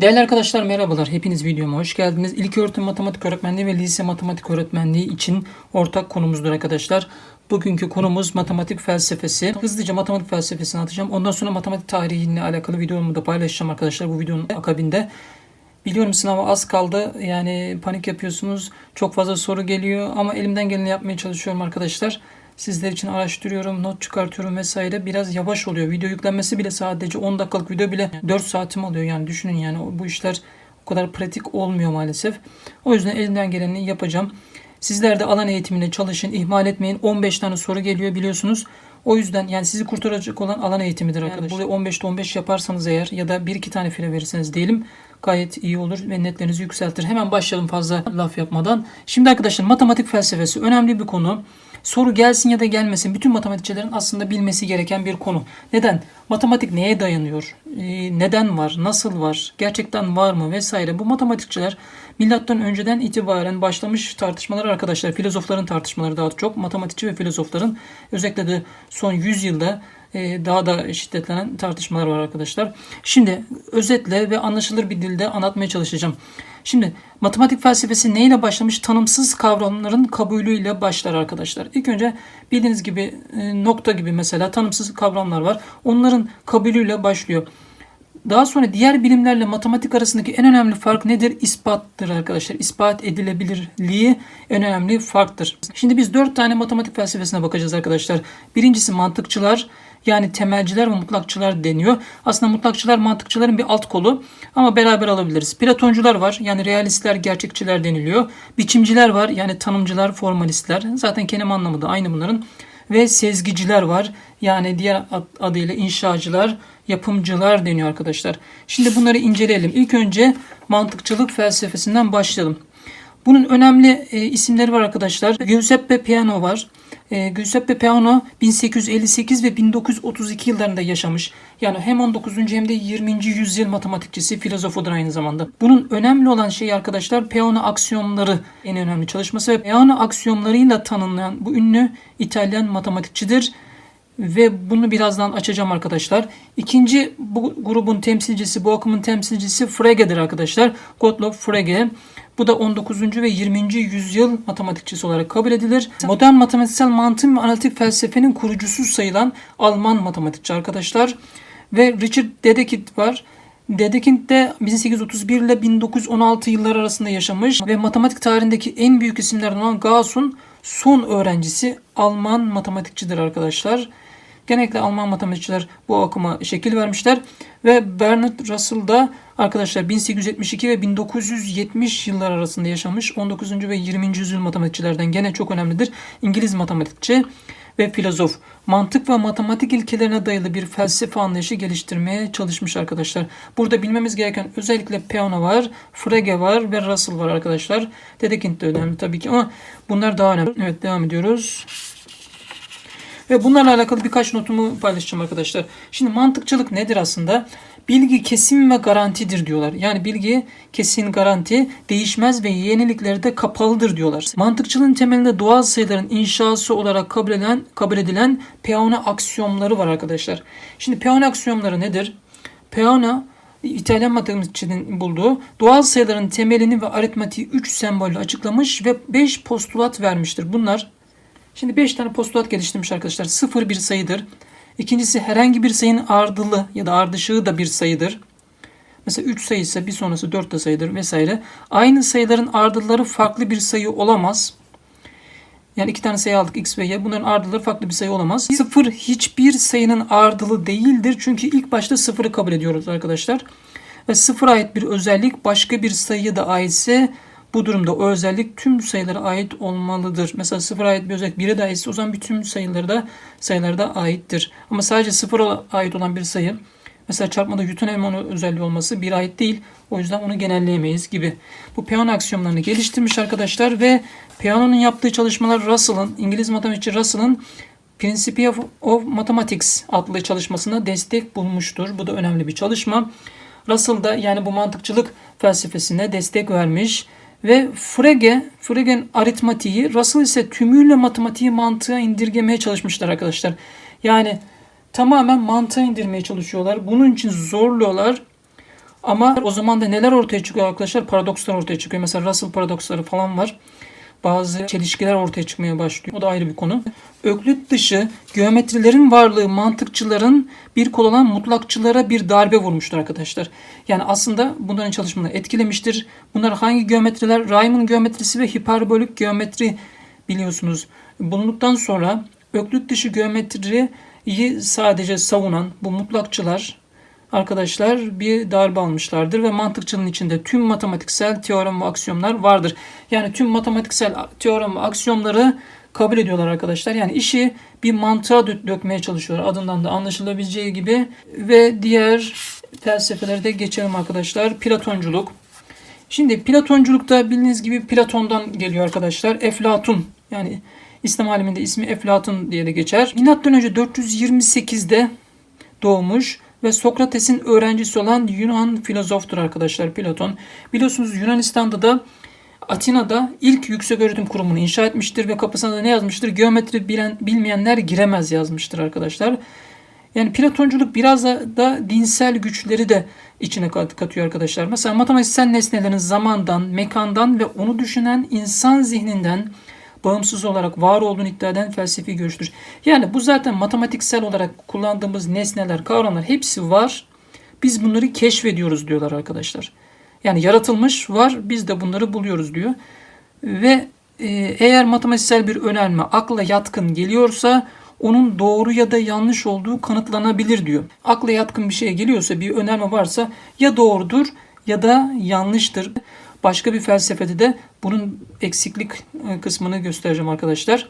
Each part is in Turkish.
Değerli arkadaşlar merhabalar. Hepiniz videoma hoş geldiniz. İlk öğretim matematik öğretmenliği ve lise matematik öğretmenliği için ortak konumuzdur arkadaşlar. Bugünkü konumuz matematik felsefesi. Hızlıca matematik felsefesini atacağım. Ondan sonra matematik tarihiyle alakalı videomu da paylaşacağım arkadaşlar bu videonun akabinde. Biliyorum sınava az kaldı. Yani panik yapıyorsunuz. Çok fazla soru geliyor ama elimden geleni yapmaya çalışıyorum arkadaşlar. Sizler için araştırıyorum, not çıkartıyorum vesaire. Biraz yavaş oluyor. Video yüklenmesi bile sadece 10 dakikalık video bile 4 saatim alıyor. Yani düşünün yani bu işler o kadar pratik olmuyor maalesef. O yüzden elimden geleni yapacağım. Sizler de alan eğitimine çalışın, ihmal etmeyin. 15 tane soru geliyor biliyorsunuz. O yüzden yani sizi kurtaracak olan alan eğitimidir arkadaşlar. Burada 15'te 15 yaparsanız eğer ya da 1-2 tane file verirseniz diyelim gayet iyi olur ve netlerinizi yükseltir. Hemen başlayalım fazla laf yapmadan. Şimdi arkadaşlar matematik felsefesi önemli bir konu. Soru gelsin ya da gelmesin bütün matematikçilerin aslında bilmesi gereken bir konu. Neden? Matematik neye dayanıyor? Ee, neden var? Nasıl var? Gerçekten var mı? Vesaire. Bu matematikçiler milattan önceden itibaren başlamış tartışmalar arkadaşlar. Filozofların tartışmaları daha çok. Matematikçi ve filozofların özellikle de son 100 yılda daha da şiddetlenen tartışmalar var arkadaşlar. Şimdi özetle ve anlaşılır bir dilde anlatmaya çalışacağım. Şimdi matematik felsefesi neyle başlamış? Tanımsız kavramların kabulüyle başlar arkadaşlar. İlk önce bildiğiniz gibi e, nokta gibi mesela tanımsız kavramlar var. Onların kabulüyle başlıyor. Daha sonra diğer bilimlerle matematik arasındaki en önemli fark nedir? İspattır arkadaşlar. İspat edilebilirliği en önemli farktır. Şimdi biz dört tane matematik felsefesine bakacağız arkadaşlar. Birincisi mantıkçılar yani temelciler ve mutlakçılar deniyor. Aslında mutlakçılar mantıkçıların bir alt kolu ama beraber alabiliriz. Platoncular var yani realistler, gerçekçiler deniliyor. Biçimciler var yani tanımcılar, formalistler. Zaten kelime anlamı da aynı bunların. Ve sezgiciler var. Yani diğer adıyla inşacılar, yapımcılar deniyor arkadaşlar. Şimdi bunları inceleyelim. İlk önce mantıkçılık felsefesinden başlayalım. Bunun önemli e, isimleri var arkadaşlar. Giuseppe Peano var. E, Giuseppe Peano 1858 ve 1932 yıllarında yaşamış. Yani hem 19. hem de 20. yüzyıl matematikçisi, filozofudur aynı zamanda. Bunun önemli olan şey arkadaşlar Peano aksiyonları en önemli çalışması ve Peano aksiyonlarıyla tanınan bu ünlü İtalyan matematikçidir ve bunu birazdan açacağım arkadaşlar. İkinci bu grubun temsilcisi, bu akımın temsilcisi Frege'dir arkadaşlar. Gottlob Frege. Bu da 19. ve 20. yüzyıl matematikçisi olarak kabul edilir. Modern matematiksel mantığın ve analitik felsefenin kurucusu sayılan Alman matematikçi arkadaşlar. Ve Richard Dedekind var. Dedekind de 1831 ile 1916 yılları arasında yaşamış ve matematik tarihindeki en büyük isimlerden olan Gauss'un son öğrencisi Alman matematikçidir arkadaşlar. Genellikle Alman matematikçiler bu akıma şekil vermişler. Ve Bernard Russell da arkadaşlar 1872 ve 1970 yıllar arasında yaşamış 19. ve 20. yüzyıl matematikçilerden gene çok önemlidir. İngiliz matematikçi ve filozof mantık ve matematik ilkelerine dayalı bir felsefe anlayışı geliştirmeye çalışmış arkadaşlar. Burada bilmemiz gereken özellikle Peano var, Frege var ve Russell var arkadaşlar. Dedekind de önemli tabii ki ama bunlar daha önemli. Evet devam ediyoruz. Ve bunlarla alakalı birkaç notumu paylaşacağım arkadaşlar. Şimdi mantıkçılık nedir aslında? Bilgi kesin ve garantidir diyorlar. Yani bilgi kesin garanti, değişmez ve yeniliklerde kapalıdır diyorlar. Mantıkçılığın temelinde doğal sayıların inşası olarak kabul edilen, kabul edilen Peano aksiyomları var arkadaşlar. Şimdi Peano aksiyomları nedir? Peano İtalyan matematikçinin bulduğu doğal sayıların temelini ve aritmatiği 3 sembolle açıklamış ve 5 postulat vermiştir. Bunlar Şimdi 5 tane postulat geliştirmiş arkadaşlar. 0 bir sayıdır. İkincisi herhangi bir sayının ardılı ya da ardışığı da bir sayıdır. Mesela 3 sayı ise bir sonrası 4 de sayıdır vesaire. Aynı sayıların ardılları farklı bir sayı olamaz. Yani iki tane sayı aldık x ve y. Bunların ardılları farklı bir sayı olamaz. Sıfır hiçbir sayının ardılı değildir. Çünkü ilk başta sıfırı kabul ediyoruz arkadaşlar. Ve sıfıra ait bir özellik başka bir sayıya da aitse bu durumda o özellik tüm sayılara ait olmalıdır. Mesela sıfıra ait bir özellik 1'e de aitse o zaman bütün sayıları da sayılarda aittir. Ama sadece sıfıra ait olan bir sayı mesela çarpmada Newton elma özelliği olması bir ait değil. O yüzden onu genelleyemeyiz gibi. Bu Peano aksiyonlarını geliştirmiş arkadaşlar ve Peano'nun yaptığı çalışmalar Russell'ın, İngiliz matematikçi Russell'ın Principia of Mathematics adlı çalışmasına destek bulmuştur. Bu da önemli bir çalışma. Russell da yani bu mantıkçılık felsefesine destek vermiş. Ve Frege, Frege'nin aritmatiği, Russell ise tümüyle matematiği mantığa indirgemeye çalışmışlar arkadaşlar. Yani tamamen mantığa indirmeye çalışıyorlar. Bunun için zorluyorlar. Ama o zaman da neler ortaya çıkıyor arkadaşlar? Paradokslar ortaya çıkıyor. Mesela Russell paradoksları falan var. Bazı çelişkiler ortaya çıkmaya başlıyor. O da ayrı bir konu. Öklit dışı geometrilerin varlığı mantıkçıların bir kol olan mutlakçılara bir darbe vurmuştur arkadaşlar. Yani aslında bunların çalışmaları etkilemiştir. Bunlar hangi geometriler? Riemann geometrisi ve hiperbolik geometri biliyorsunuz. Bulunduktan sonra öklit dışı geometriyi sadece savunan bu mutlakçılar arkadaşlar bir darbe almışlardır ve mantıkçının içinde tüm matematiksel teorem ve aksiyomlar vardır. Yani tüm matematiksel teorem ve aksiyomları kabul ediyorlar arkadaşlar. Yani işi bir mantığa dö- dökmeye çalışıyorlar. Adından da anlaşılabileceği gibi ve diğer felsefelere de geçelim arkadaşlar. Platonculuk. Şimdi Platonculukta bildiğiniz gibi Platon'dan geliyor arkadaşlar. Eflatun yani İslam aleminde ismi Eflatun diye de geçer. Milattan önce 428'de doğmuş ve Sokrates'in öğrencisi olan Yunan filozoftur arkadaşlar Platon. Biliyorsunuz Yunanistan'da da Atina'da ilk yüksek öğretim kurumunu inşa etmiştir ve kapısına da ne yazmıştır? Geometri bilen, bilmeyenler giremez yazmıştır arkadaşlar. Yani Platonculuk biraz da, da dinsel güçleri de içine kat- katıyor arkadaşlar. Mesela matematiksel nesnelerin zamandan, mekandan ve onu düşünen insan zihninden bağımsız olarak var olduğunu iddia eden felsefi görüştür. Yani bu zaten matematiksel olarak kullandığımız nesneler, kavramlar hepsi var. Biz bunları keşfediyoruz diyorlar arkadaşlar. Yani yaratılmış var, biz de bunları buluyoruz diyor. Ve e, eğer matematiksel bir önerme akla yatkın geliyorsa onun doğru ya da yanlış olduğu kanıtlanabilir diyor. Akla yatkın bir şey geliyorsa, bir önerme varsa ya doğrudur ya da yanlıştır. Başka bir felsefede de bunun eksiklik e, kısmını göstereceğim arkadaşlar.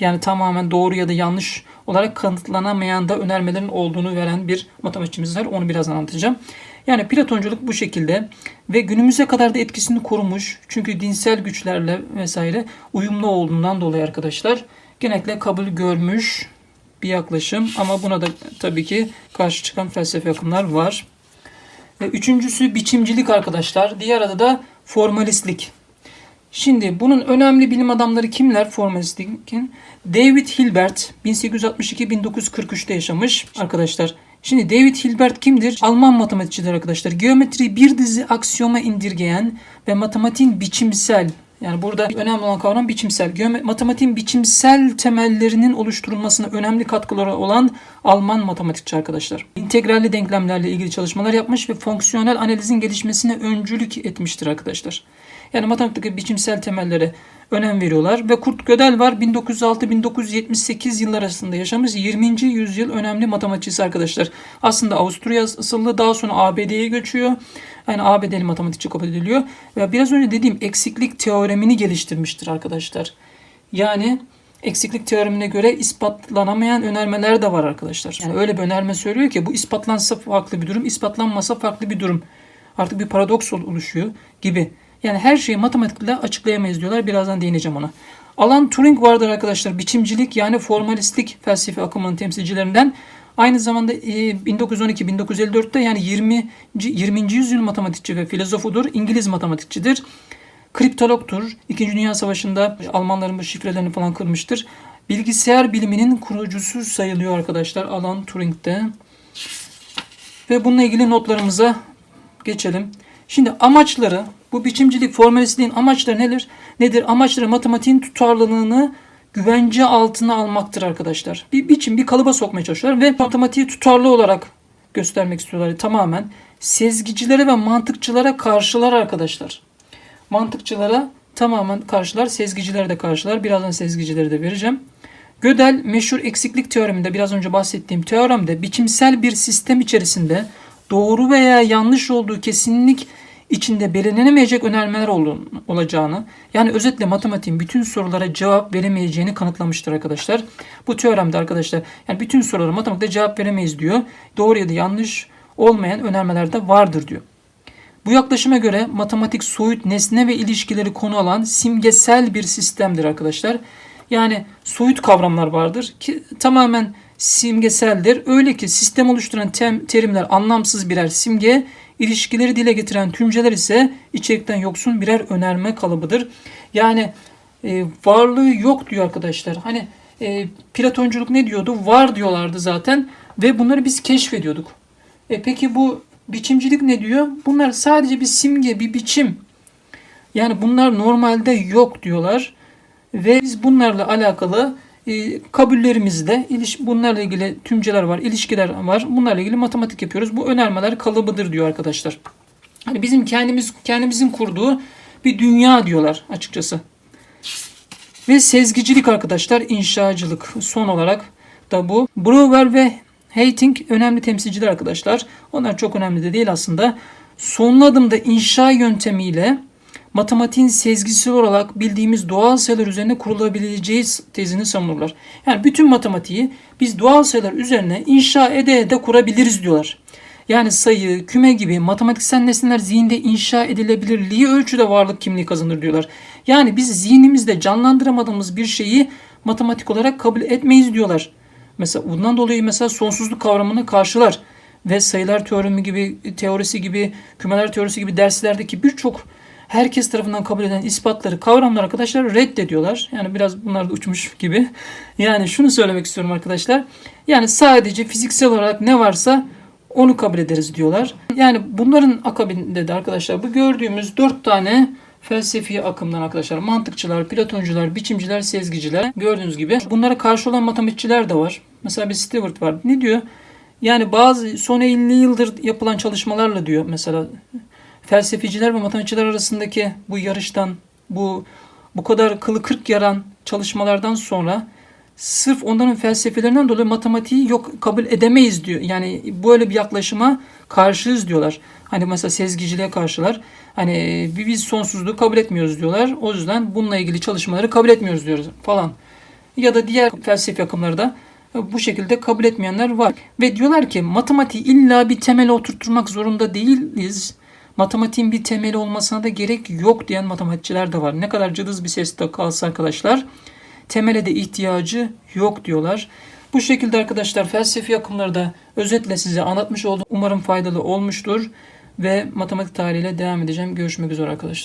Yani tamamen doğru ya da yanlış olarak kanıtlanamayan da önermelerin olduğunu veren bir matematikçimiz var. Onu birazdan anlatacağım. Yani Platonculuk bu şekilde ve günümüze kadar da etkisini korumuş. Çünkü dinsel güçlerle vesaire uyumlu olduğundan dolayı arkadaşlar genellikle kabul görmüş bir yaklaşım ama buna da tabii ki karşı çıkan felsefe akımlar var. Ve üçüncüsü biçimcilik arkadaşlar. Diğer adı da formalistlik. Şimdi bunun önemli bilim adamları kimler formalistlikin? David Hilbert 1862-1943'te yaşamış arkadaşlar. Şimdi David Hilbert kimdir? Alman matematikçidir arkadaşlar. Geometriyi bir dizi aksiyoma indirgeyen ve matematiğin biçimsel yani burada önemli olan kavram biçimsel. Matematiğin biçimsel temellerinin oluşturulmasına önemli katkıları olan Alman matematikçi arkadaşlar. İntegralli denklemlerle ilgili çalışmalar yapmış ve fonksiyonel analizin gelişmesine öncülük etmiştir arkadaşlar. Yani matematikteki biçimsel temellere önem veriyorlar. Ve Kurt Gödel var 1906-1978 yıllar arasında yaşamış 20. yüzyıl önemli matematikçisi arkadaşlar. Aslında Avusturya asıllı daha sonra ABD'ye göçüyor. Yani ABD'li matematikçi kabul ediliyor. Ve biraz önce dediğim eksiklik teoremini geliştirmiştir arkadaşlar. Yani eksiklik teoremine göre ispatlanamayan önermeler de var arkadaşlar. Yani öyle bir önerme söylüyor ki bu ispatlansa farklı bir durum, ispatlanmasa farklı bir durum. Artık bir paradoks oluşuyor gibi. Yani her şeyi matematikle açıklayamayız diyorlar. Birazdan değineceğim ona. Alan Turing vardır arkadaşlar. Biçimcilik yani formalistlik felsefe akımının temsilcilerinden. Aynı zamanda e, 1912-1954'te yani 20. 20. yüzyıl matematikçi ve filozofudur. İngiliz matematikçidir. Kriptologtur. İkinci Dünya Savaşı'nda Almanların bu şifrelerini falan kırmıştır. Bilgisayar biliminin kurucusu sayılıyor arkadaşlar Alan Turing'de. Ve bununla ilgili notlarımıza geçelim. Şimdi amaçları, bu biçimcilik formalistliğin amaçları nedir? Nedir? Amaçları matematiğin tutarlılığını güvence altına almaktır arkadaşlar. Bir biçim, bir kalıba sokmaya çalışıyorlar ve matematiği tutarlı olarak göstermek istiyorlar tamamen. Sezgicilere ve mantıkçılara karşılar arkadaşlar. Mantıkçılara tamamen karşılar, sezgicilere de karşılar. Birazdan sezgicileri de vereceğim. Gödel meşhur eksiklik teoreminde biraz önce bahsettiğim teoremde biçimsel bir sistem içerisinde doğru veya yanlış olduğu kesinlik içinde belirlenemeyecek önermeler olacağını yani özetle matematiğin bütün sorulara cevap veremeyeceğini kanıtlamıştır arkadaşlar. Bu teoremde arkadaşlar yani bütün sorulara matematikte cevap veremeyiz diyor. Doğru ya da yanlış olmayan önermeler de vardır diyor. Bu yaklaşıma göre matematik soyut nesne ve ilişkileri konu alan simgesel bir sistemdir arkadaşlar. Yani soyut kavramlar vardır ki tamamen simgeseldir. Öyle ki sistem oluşturan tem, terimler anlamsız birer simge, ilişkileri dile getiren tümceler ise içerikten yoksun birer önerme kalıbıdır. Yani e, varlığı yok diyor arkadaşlar. Hani e, Platonculuk ne diyordu? Var diyorlardı zaten ve bunları biz keşfediyorduk. E, peki bu Biçimcilik ne diyor? Bunlar sadece bir simge, bir biçim. Yani bunlar normalde yok diyorlar. Ve biz bunlarla alakalı e, kabullerimizde bunlarla ilgili tümceler var, ilişkiler var. Bunlarla ilgili matematik yapıyoruz. Bu önermeler kalıbıdır diyor arkadaşlar. Hani bizim kendimiz kendimizin kurduğu bir dünya diyorlar açıkçası. Ve sezgicilik arkadaşlar, inşacılık. Son olarak da bu. Brouwer ve Hating önemli temsilciler arkadaşlar. Onlar çok önemli de değil aslında. Sonlu adımda inşa yöntemiyle matematiğin sezgisel olarak bildiğimiz doğal sayılar üzerine kurulabileceği tezini savunurlar. Yani bütün matematiği biz doğal sayılar üzerine inşa ede ede kurabiliriz diyorlar. Yani sayı, küme gibi matematiksel nesneler zihinde inşa edilebilirliği ölçüde varlık kimliği kazanır diyorlar. Yani biz zihnimizde canlandıramadığımız bir şeyi matematik olarak kabul etmeyiz diyorlar. Mesela bundan dolayı mesela sonsuzluk kavramını karşılar ve sayılar teoremi gibi teorisi gibi kümeler teorisi gibi derslerdeki birçok herkes tarafından kabul edilen ispatları kavramlar arkadaşlar reddediyorlar. Yani biraz bunlar da uçmuş gibi. Yani şunu söylemek istiyorum arkadaşlar. Yani sadece fiziksel olarak ne varsa onu kabul ederiz diyorlar. Yani bunların akabinde de arkadaşlar bu gördüğümüz dört tane felsefi akımdan arkadaşlar mantıkçılar, platoncular, biçimciler, sezgiciler gördüğünüz gibi bunlara karşı olan matematikçiler de var. Mesela bir Stewart var. Ne diyor? Yani bazı son 50 yıldır yapılan çalışmalarla diyor mesela felsefeciler ve matematikçiler arasındaki bu yarıştan bu bu kadar kılı kırk yaran çalışmalardan sonra sırf onların felsefelerinden dolayı matematiği yok kabul edemeyiz diyor. Yani böyle bir yaklaşıma karşıyız diyorlar. Hani mesela sezgiciliğe karşılar. Hani biz sonsuzluğu kabul etmiyoruz diyorlar. O yüzden bununla ilgili çalışmaları kabul etmiyoruz diyoruz falan. Ya da diğer felsefi akımları da bu şekilde kabul etmeyenler var. Ve diyorlar ki matematiği illa bir temele oturtturmak zorunda değiliz. Matematiğin bir temeli olmasına da gerek yok diyen matematikçiler de var. Ne kadar cılız bir ses de kalsa arkadaşlar temele de ihtiyacı yok diyorlar. Bu şekilde arkadaşlar felsefi akımları da özetle size anlatmış oldum. Umarım faydalı olmuştur ve matematik tarihiyle devam edeceğim. Görüşmek üzere arkadaşlar.